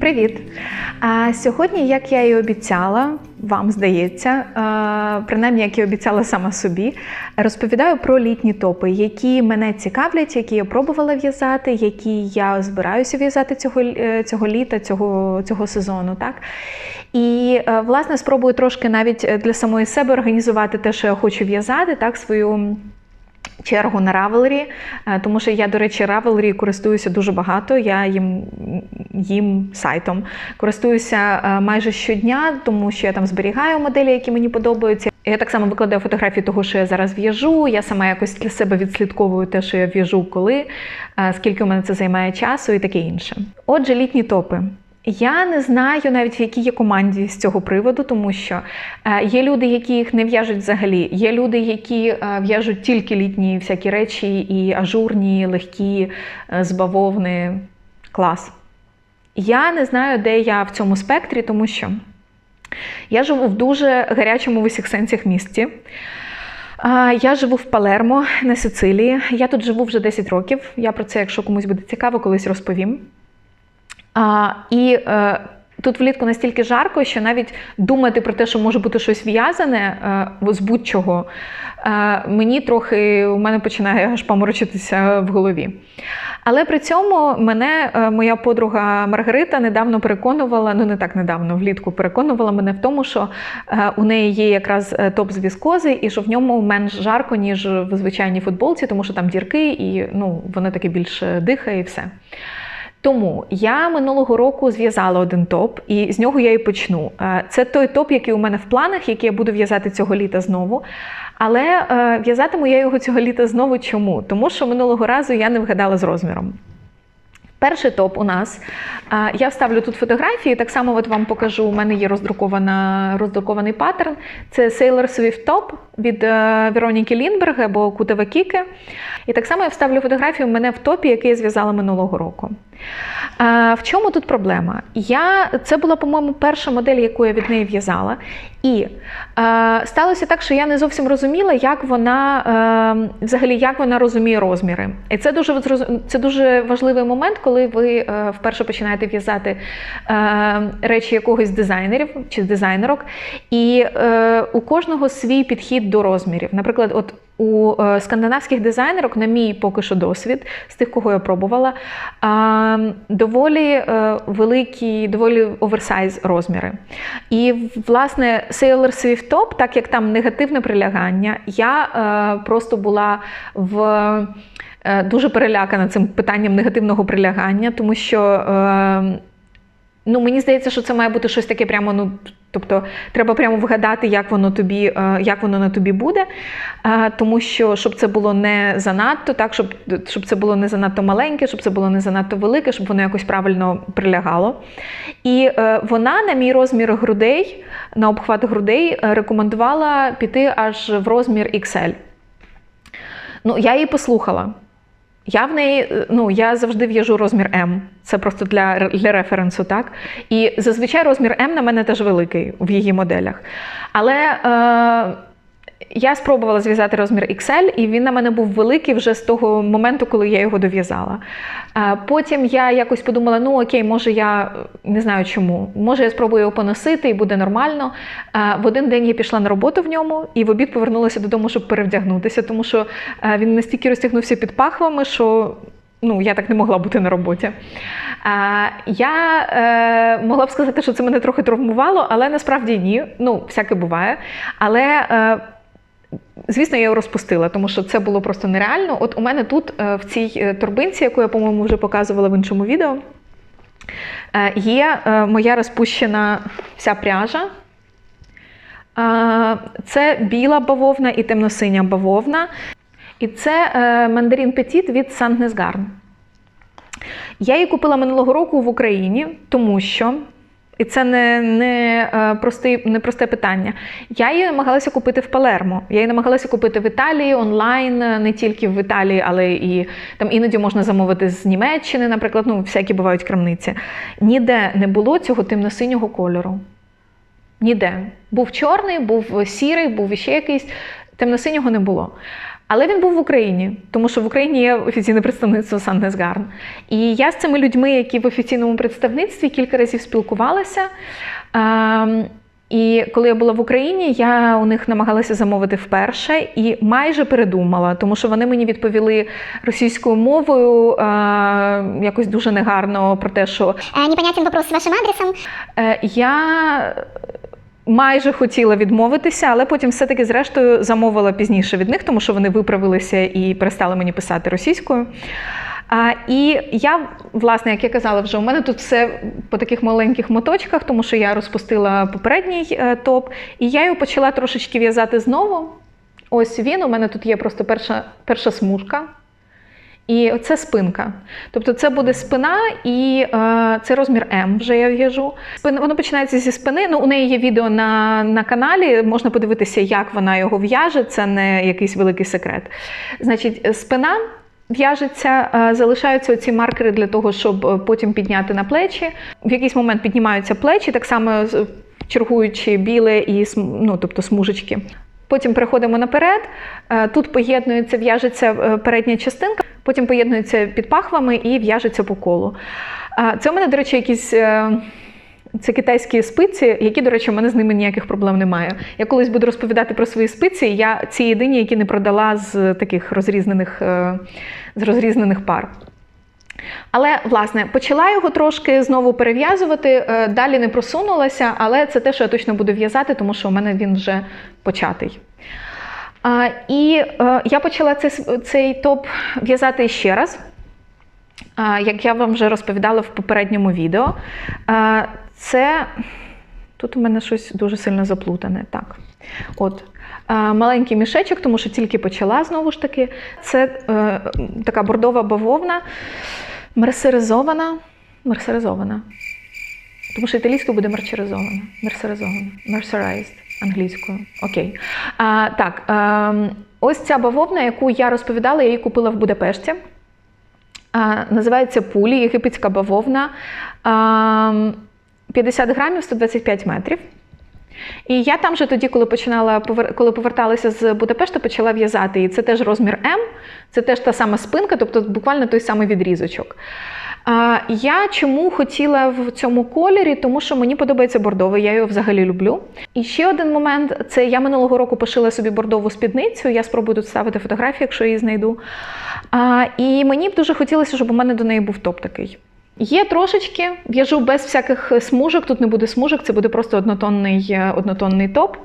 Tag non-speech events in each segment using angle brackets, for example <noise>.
Привіт! А, Сьогодні, як я і обіцяла, вам здається, принаймні, як і обіцяла сама собі, розповідаю про літні топи, які мене цікавлять, які я пробувала в'язати, які я збираюся в'язати цього, е, цього літа, цього, цього сезону. Так? І, е, власне, спробую трошки навіть для самої себе організувати те, що я хочу в'язати, так, свою чергу на Ravelry, е, тому що я, до речі, Ravelry користуюся дуже багато. Я їм їм сайтом користуюся е, майже щодня, тому що я там зберігаю моделі, які мені подобаються. Я так само викладаю фотографії того, що я зараз в'яжу. Я сама якось для себе відслідковую те, що я в'яжу, коли, е, скільки у мене це займає часу і таке інше. Отже, літні топи. Я не знаю навіть в якій є команді з цього приводу, тому що е, є люди, які їх не в'яжуть взагалі. Є люди, які е, в'яжуть тільки літні всякі речі, і ажурні, легкі, е, з бавовни. Клас. Я не знаю, де я в цьому спектрі, тому що я живу в дуже гарячому в усіх сенсах місті. Я живу в Палермо на Сицилії. Я тут живу вже 10 років. Я про це, якщо комусь буде цікаво, колись розповім. А, І е, тут влітку настільки жарко, що навіть думати про те, що може бути щось в'язане е, з будь-чого, е, мені трохи у мене починає аж поморочитися в голові. Але при цьому мене е, моя подруга Маргарита недавно переконувала, ну не так недавно, влітку переконувала мене в тому, що е, у неї є якраз е, топ з віскози, і що в ньому менш жарко, ніж в звичайній футболці, тому що там дірки, і ну, воно таке більше дихає і все. Тому я минулого року зв'язала один топ, і з нього я і почну. Е, це той топ, який у мене в планах, який я буду в'язати цього літа знову. Але е, в'язатиму я його цього літа знову чому? Тому що минулого разу я не вгадала з розміром. Перший топ у нас. Я вставлю тут фотографії, так само от вам покажу. У мене є роздрукована, роздрукований паттерн. Це Sailor Swift Top від е, Вероніки Лінберг або Кутева Кіки. І так само я вставлю фотографію мене в топі, який я зв'язала минулого року. В чому тут проблема? Я, Це була, по-моєму, перша модель, яку я від неї в'язала. І е, сталося так, що я не зовсім розуміла, як вона е, взагалі як вона розуміє розміри. І це дуже це дуже важливий момент, коли ви е, вперше починаєте в'язати е, речі якогось дизайнерів чи дизайнерок. І е, у кожного свій підхід до розмірів. Наприклад, от у скандинавських дизайнерок, на мій поки що досвід, з тих, кого я пробувала, доволі великі, доволі оверсайз розміри. І, власне, Sailor Swift Top, так як там негативне прилягання, я просто була в. Дуже перелякана цим питанням негативного прилягання, тому що Ну, мені здається, що це має бути щось таке прямо, ну, тобто, треба прямо вгадати, як воно тобі, е, як воно на тобі буде. Е, тому що, щоб це було не занадто, так, щоб щоб це було не занадто маленьке, щоб це було не занадто велике, щоб воно якось правильно прилягало. І е, вона, на мій розмір грудей, на обхват грудей, рекомендувала піти аж в розмір XL. Ну, я її послухала. Я в неї, е, ну я завжди в'яжу розмір М. Це просто для для референсу, так? І зазвичай розмір М на мене теж великий в її моделях. Але е, я спробувала зв'язати розмір XL, і він на мене був великий вже з того моменту, коли я його дов'язала. Потім я якось подумала: ну окей, може я не знаю чому, може я спробую його поносити і буде нормально. В один день я пішла на роботу в ньому і в обід повернулася додому, щоб перевдягнутися, тому що він настільки розтягнувся під пахвами, що. Ну, я так не могла бути на роботі. А, Я е, могла б сказати, що це мене трохи травмувало, але насправді ні. Ну, всяке буває. Але е, Звісно, я його розпустила, тому що це було просто нереально. От у мене тут, е, в цій е, торбинці, яку я, по-моєму, вже показувала в іншому відео, е, є моя розпущена вся пряжа. Це біла бавовна і темно-синя бавовна. І це мандарин Петіт від Сантнесгарн. Я її купила минулого року в Україні, тому що. І це не не, е, простий, не просте питання. Я її намагалася купити в Палермо. Я її намагалася купити в Італії онлайн, е, не тільки в Італії, але і там іноді можна замовити з Німеччини, наприклад, ну, всякі бувають крамниці. Ніде не було цього темно-синього кольору. Ніде. Був чорний, був сірий, був іще якийсь. Темно-синього не було. Але він був в Україні, тому що в Україні є офіційне представництво Сандесгарн. І я з цими людьми, які в офіційному представництві кілька разів спілкувалася. Ем, і коли я була в Україні, я у них намагалася замовити вперше і майже передумала, тому що вони мені відповіли російською мовою е, якось дуже негарно про те, що Э, Непонятен вопрос с вашим адресом. Е, Я майже хотіла відмовитися, але потім все-таки, зрештою, замовила пізніше від них, тому що вони виправилися і перестали мені писати російською. А, і я, власне, як я казала, вже у мене тут все по таких маленьких моточках, тому що я розпустила попередній е, топ, і я його почала трошечки в'язати знову. Ось він. У мене тут є просто перша, перша смужка. І це спинка. Тобто це буде спина, і е, це розмір М вже я в'яжу. Воно починається зі спини. Ну, у неї є відео на, на каналі, можна подивитися, як вона його в'яже. Це не якийсь великий секрет. Значить, спина в'яжеться, е, залишаються ці маркери для того, щоб е, потім підняти на плечі. В якийсь момент піднімаються плечі, так само чергуючи біле і ну, тобто смужечки. Потім переходимо наперед. Е, Тут поєднується, в'яжеться е, передня частинка, потім поєднується під пахвами і в'яжеться по колу. Е, Це у мене, до речі, якісь. Це китайські спиці, які, до речі, у мене з ними ніяких проблем немає. Я колись буду розповідати про свої спиці. Я ці єдині, які не продала з таких розрізнених, з розрізнених пар. Але, власне, почала його трошки знову перев'язувати, е, далі не просунулася, але це те, що я точно буду в'язати, тому що у мене він вже початий. І е, я почала цей, цей топ в'язати ще раз. Як я вам вже розповідала в попередньому відео, це тут у мене щось дуже сильно заплутане. Так. От. Маленький мішечок, тому що тільки почала знову ж таки. Це е, така бордова бавовна, мерсеризована. Мерсеризована. Тому що італійською буде мерчеризована. Мерсеризована. Mercerized англійською. Окей. А, так, ем, ось ця бавовна, яку я розповідала, я її купила в Будапешті. А, називається пулі, єгипетська бавовна. А, 50 грамів 125 метрів. І я там же тоді, коли починала коли поверталася з Будапешта, почала в'язати. І це теж розмір М, це теж та сама спинка, тобто буквально той самий відрізочок. Я чому хотіла в цьому кольорі, тому що мені подобається бордовий, я його взагалі люблю. І ще один момент: це я минулого року пошила собі бордову спідницю. Я спробую тут ставити фотографію, якщо її знайду. І мені б дуже хотілося, щоб у мене до неї був топ такий. Є трошечки, в'яжу без всяких смужок, тут не буде смужок, це буде просто однотонний, е, однотонний топ.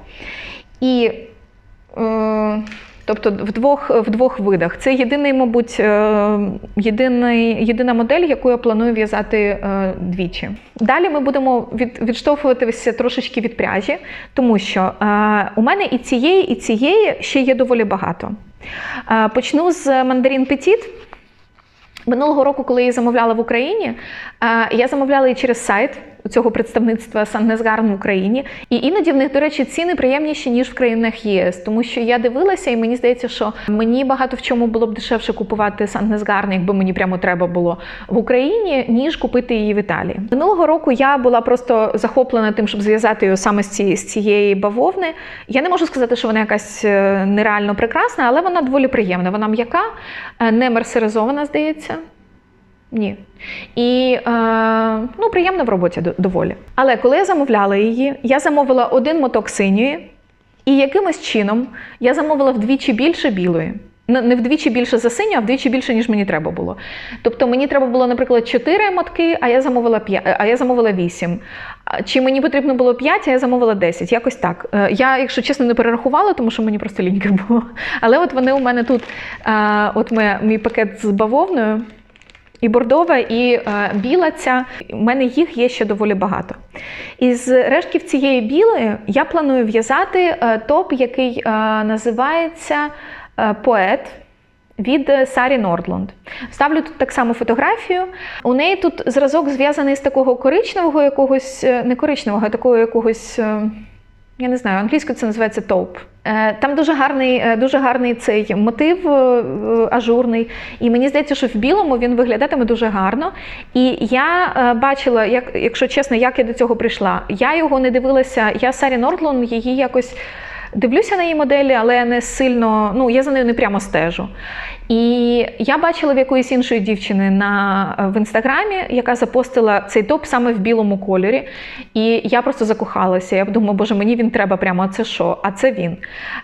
І е, тобто в двох, в двох видах. Це єдиний, мабуть, е, єдиний, єдина модель, яку я планую в'язати е, двічі. Далі ми будемо від, відштовхуватися трошечки від пряжі, тому що е, у мене і цієї, і цієї ще є доволі багато. Е, почну з мандарін Petit. Минулого року, коли я замовляла в Україні, е, я замовляла її через сайт цього представництва Санднезгарн в Україні. І іноді в них, до речі, ціни приємніші, ніж в країнах ЄС. Тому що я дивилася, і мені здається, що мені багато в чому було б дешевше купувати Санднезгарн, якби мені прямо треба було в Україні, ніж купити її в Італії. Минулого року я була просто захоплена тим, щоб зв'язати її саме з цієї, з цієї бавовни. Я не можу сказати, що вона якась е, нереально прекрасна, але вона доволі приємна. Вона м'яка, е, не мерсеризована, здається. Ні. І е, ну, приємно в роботі доволі. Але коли я замовляла її, я замовила один моток синьої, і якимось чином я замовила вдвічі більше білої. Ну, Не вдвічі більше за синю, а вдвічі більше, ніж мені треба було. Тобто мені треба було, наприклад, 4 мотки, а я замовила 5, а я замовила 8. Чи мені потрібно було 5, а я замовила 10. Якось так. Е, Я, якщо чесно, не перерахувала, тому що мені просто ліньки було. Але от вони у мене тут, е, от моя- мій пакет з бавовною. І бордова, і е, біла ця. У мене їх є ще доволі багато. Із рештків цієї білої я планую в'язати е, топ, який е, називається Поет. Від Сарі Нордлунд. Ставлю тут так само фотографію. У неї тут зразок зв'язаний з такого коричневого якогось, не коричневого, а такого якогось. Я не знаю, англійською це називається тауп. Е, Там дуже гарний, е, дуже гарний цей мотив е, ажурний. І мені здається, що в білому він виглядатиме дуже гарно. І я бачила, як, якщо чесно, як я до цього прийшла. Я його не дивилася. Я Сарі Нордлон її якось Дивлюся на її моделі, але не сильно, ну я за нею не прямо стежу. І я бачила в якоїсь іншої дівчини на, в інстаграмі, яка запостила цей топ саме в білому кольорі. І я просто закохалася. Я думаю, боже, мені він треба прямо, а це що? А це він.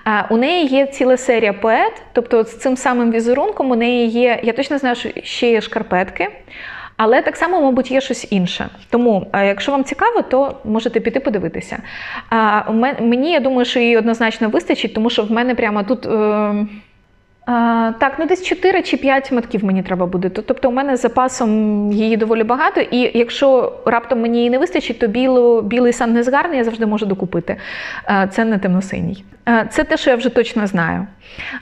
Е, У неї є ціла серія поет, тобто з цим самим візерунком у неї є, я точно знаю, що ще є шкарпетки. Але так само, мабуть, є щось інше. Тому, е, якщо вам цікаво, то можете піти подивитися. А, Мені я думаю, що її однозначно вистачить, тому що в мене прямо тут. Е, так, ну десь 4 чи 5 матків мені треба буде. Тобто, у мене запасом її доволі багато, і якщо раптом мені її не вистачить, то білу, білий сан не згарний, я завжди можу докупити. Е, Це не темно-синій. Е, Це те, що я вже точно знаю.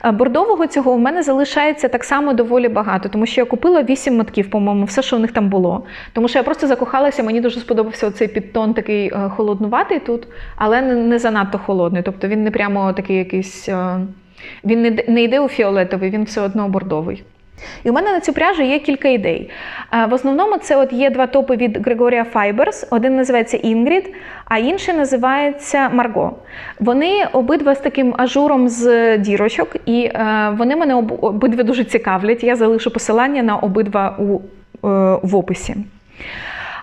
Е, Бордового цього у мене залишається так само доволі багато, тому що я купила 8 матків, по-моєму, все, що у них там було. Тому що я просто закохалася, мені дуже сподобався оцей підтон такий е, холоднуватий тут, але не, не занадто холодний. Тобто він не прямо такий якийсь. Він не, не йде у фіолетовий, він все одно бордовий. І у мене на цю пряжу є кілька ідей. В основному це от є два топи від Gregoria Fibers. Один називається Ingrid, а інший називається Margot. Вони обидва з таким ажуром з дірочок, і е, вони мене об- обидва дуже цікавлять. Я залишу посилання на обидва у, е, в описі.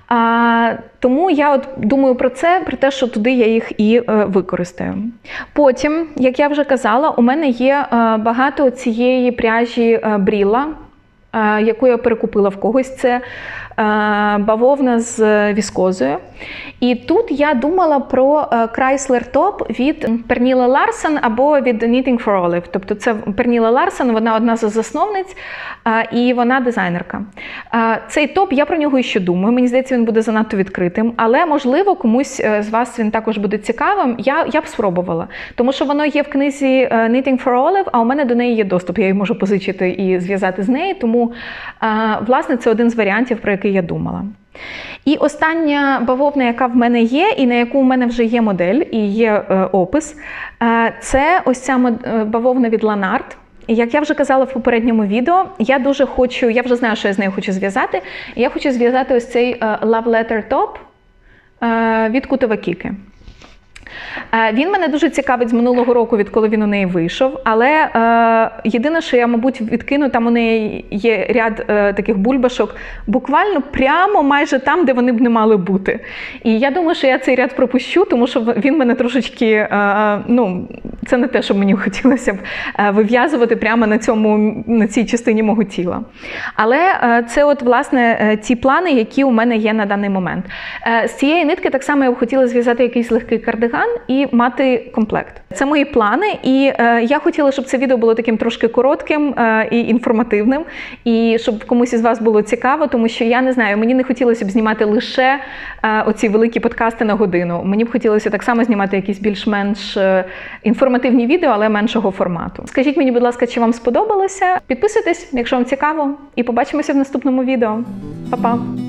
А, тому я от думаю про це, про те, що туди я їх і е, використаю. Потім, як я вже казала, у мене є е, багато цієї пряжі е, бріла, е, яку я перекупила в когось. Це бавовна з віскозою. І тут я думала про е, Chrysler Top від Перніла Ларсен або від Knitting for Olive. Тобто це Перніла Ларсен, вона одна з засновниць е, і вона дизайнерка. Е, Цей топ, я про нього ще думаю. Мені здається, він буде занадто відкритим, але можливо комусь е, з вас він також буде цікавим. Я, я б спробувала, тому що воно є в книзі е, Knitting for Olive, а у мене до неї є доступ. Я її можу позичити і зв'язати з неї. Тому, е, власне, це один з варіантів, про який я думала. І остання бавовна, яка в мене є, і на яку в мене вже є модель і є е, опис, е, це ось ця е, бавовна від Ланарт. Як я вже казала в попередньому відео, я дуже хочу, я вже знаю, що я з нею хочу зв'язати. Я хочу зв'язати ось цей Love Letter Top від Кутова Кіки. Е, Він мене дуже цікавить з минулого року, відколи він у неї вийшов. Але е, єдине, що я, мабуть, відкину, там у неї є ряд е, таких бульбашок, буквально прямо майже там, де вони б не мали бути. І я думаю, що я цей ряд пропущу, тому що він мене трошечки, е, ну, це не те, що мені <laughs> хотілося б е, вив'язувати прямо на, цьому, на цій частині мого тіла. Але е, це, от, власне, е, ті плани, які у мене є на даний момент. Е, З цієї нитки так само я б хотіла зв'язати якийсь легкий кардиган і мати комплект. Це мої плани, і е, я хотіла, щоб це відео було таким трошки коротким е, і інформативним, і щоб комусь із вас було цікаво, тому що я не знаю, мені не хотілося б знімати лише е, оці великі подкасти на годину. Мені б хотілося так само знімати якісь більш-менш е, інформативні відео, але меншого формату. Скажіть мені, будь ласка, чи вам сподобалося? Підписуйтесь, якщо вам цікаво, і побачимося в наступному відео. Па-па!